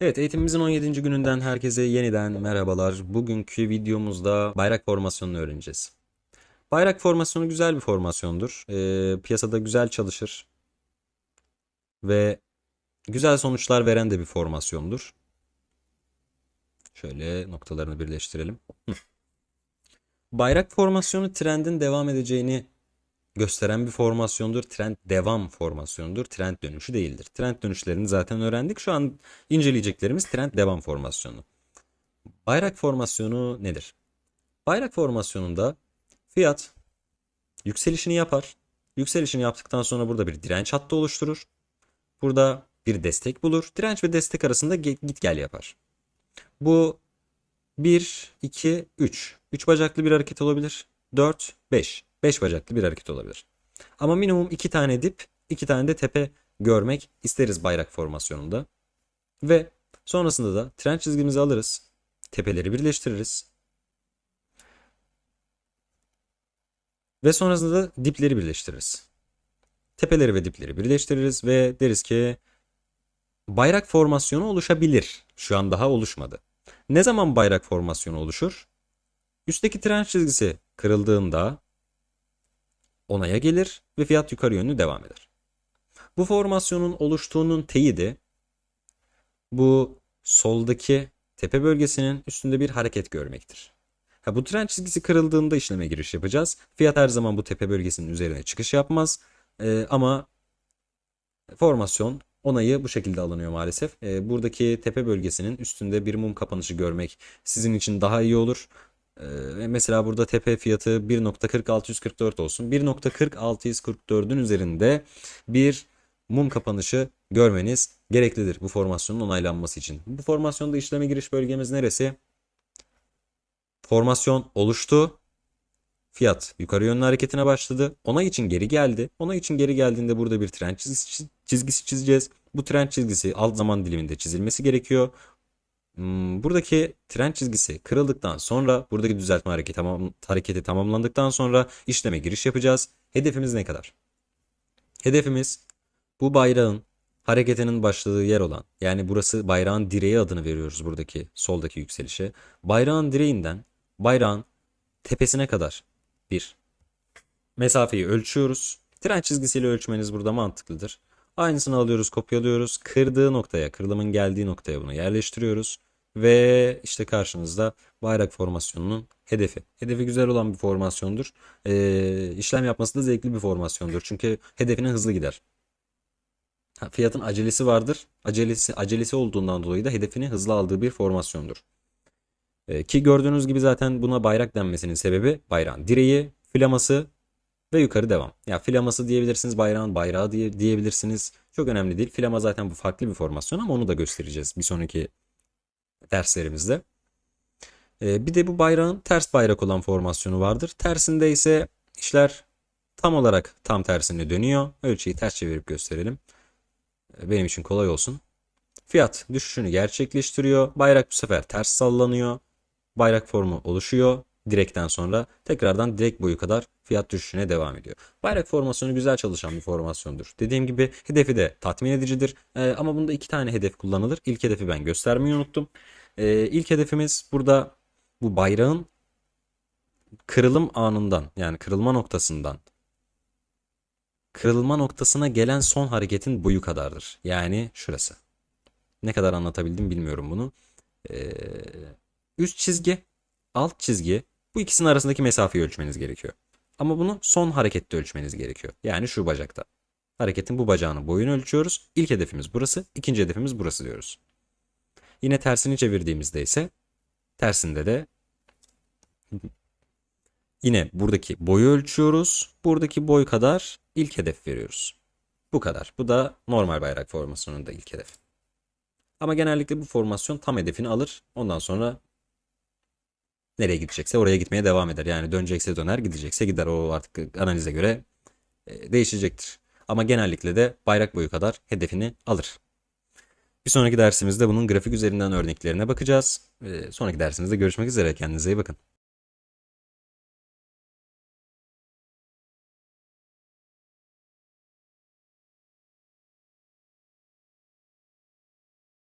Evet eğitimimizin 17. gününden herkese yeniden merhabalar. Bugünkü videomuzda bayrak formasyonunu öğreneceğiz. Bayrak formasyonu güzel bir formasyondur. Ee, piyasada güzel çalışır. Ve güzel sonuçlar veren de bir formasyondur. Şöyle noktalarını birleştirelim. Bayrak formasyonu trendin devam edeceğini gösteren bir formasyondur. Trend devam formasyonudur. Trend dönüşü değildir. Trend dönüşlerini zaten öğrendik. Şu an inceleyeceklerimiz trend devam formasyonu. Bayrak formasyonu nedir? Bayrak formasyonunda fiyat yükselişini yapar. Yükselişini yaptıktan sonra burada bir direnç hattı oluşturur. Burada bir destek bulur. Direnç ve destek arasında git gel yapar. Bu 1, 2, 3. 3 bacaklı bir hareket olabilir. 4, 5. 5 bacaklı bir hareket olabilir. Ama minimum 2 tane dip, 2 tane de tepe görmek isteriz bayrak formasyonunda. Ve sonrasında da trend çizgimizi alırız. Tepeleri birleştiririz. Ve sonrasında da dipleri birleştiririz. Tepeleri ve dipleri birleştiririz ve deriz ki bayrak formasyonu oluşabilir. Şu an daha oluşmadı. Ne zaman bayrak formasyonu oluşur? Üstteki trend çizgisi kırıldığında onaya gelir ve fiyat yukarı yönlü devam eder. Bu formasyonun oluştuğunun teyidi bu soldaki tepe bölgesinin üstünde bir hareket görmektir. Ha, bu trend çizgisi kırıldığında işleme giriş yapacağız. Fiyat her zaman bu tepe bölgesinin üzerine çıkış yapmaz. Ee, ama formasyon onayı bu şekilde alınıyor maalesef. Ee, buradaki tepe bölgesinin üstünde bir mum kapanışı görmek sizin için daha iyi olur. Ee, mesela burada tepe fiyatı 1.40644 olsun. 1.40644'ün üzerinde bir mum kapanışı görmeniz gereklidir bu formasyonun onaylanması için. Bu formasyonda işleme giriş bölgemiz neresi? Formasyon oluştu. Fiyat yukarı yönlü hareketine başladı. Onay için geri geldi. Onay için geri geldiğinde burada bir trend çizgisi, çizgisi çizeceğiz. Bu trend çizgisi alt zaman diliminde çizilmesi gerekiyor. Hmm, Buradaki trend çizgisi kırıldıktan sonra buradaki düzeltme hareketi, tamam, hareketi tamamlandıktan sonra işleme giriş yapacağız. Hedefimiz ne kadar? Hedefimiz bu bayrağın hareketinin başladığı yer olan yani burası bayrağın direği adını veriyoruz buradaki soldaki yükselişe. Bayrağın direğinden bayrağın tepesine kadar bir mesafeyi ölçüyoruz. Trend çizgisiyle ölçmeniz burada mantıklıdır. Aynısını alıyoruz, kopyalıyoruz. Kırdığı noktaya, kırılımın geldiği noktaya bunu yerleştiriyoruz. Ve işte karşınızda bayrak formasyonunun hedefi. Hedefi güzel olan bir formasyondur. Ee, işlem yapması da zevkli bir formasyondur. Çünkü hedefine hızlı gider. Fiyatın acelesi vardır. Acelesi acelesi olduğundan dolayı da hedefini hızlı aldığı bir formasyondur. Ee, ki gördüğünüz gibi zaten buna bayrak denmesinin sebebi bayrağın direği, flaması ve yukarı devam. Ya flaması diyebilirsiniz, bayrağın bayrağı diye, diyebilirsiniz. Çok önemli değil. Flama zaten bu farklı bir formasyon ama onu da göstereceğiz bir sonraki derslerimizde. Ee, bir de bu bayrağın ters bayrak olan formasyonu vardır. Tersinde ise işler tam olarak tam tersine dönüyor. Ölçüyü ters çevirip gösterelim. Ee, Benim için kolay olsun. Fiyat düşüşünü gerçekleştiriyor. Bayrak bu sefer ters sallanıyor. Bayrak formu oluşuyor. Direkten sonra tekrardan direk boyu kadar fiyat düşüşüne devam ediyor. Bayrak formasyonu güzel çalışan bir formasyondur. Dediğim gibi hedefi de tatmin edicidir. Ee, ama bunda iki tane hedef kullanılır. İlk hedefi ben göstermeyi unuttum. Ee, ilk hedefimiz burada bu bayrağın kırılım anından yani kırılma noktasından kırılma noktasına gelen son hareketin boyu kadardır. Yani şurası. Ne kadar anlatabildim bilmiyorum bunu. Ee, üst çizgi, alt çizgi bu ikisinin arasındaki mesafeyi ölçmeniz gerekiyor. Ama bunu son harekette ölçmeniz gerekiyor. Yani şu bacakta. Hareketin bu bacağının boyunu ölçüyoruz. İlk hedefimiz burası, ikinci hedefimiz burası diyoruz. Yine tersini çevirdiğimizde ise tersinde de yine buradaki boyu ölçüyoruz. Buradaki boy kadar ilk hedef veriyoruz. Bu kadar. Bu da normal bayrak formasyonunda ilk hedef. Ama genellikle bu formasyon tam hedefini alır. Ondan sonra nereye gidecekse oraya gitmeye devam eder. Yani dönecekse döner, gidecekse gider. O artık analize göre e, değişecektir. Ama genellikle de bayrak boyu kadar hedefini alır. Bir sonraki dersimizde bunun grafik üzerinden örneklerine bakacağız. E, Sonraki dersimizde görüşmek üzere. Kendinize iyi bakın.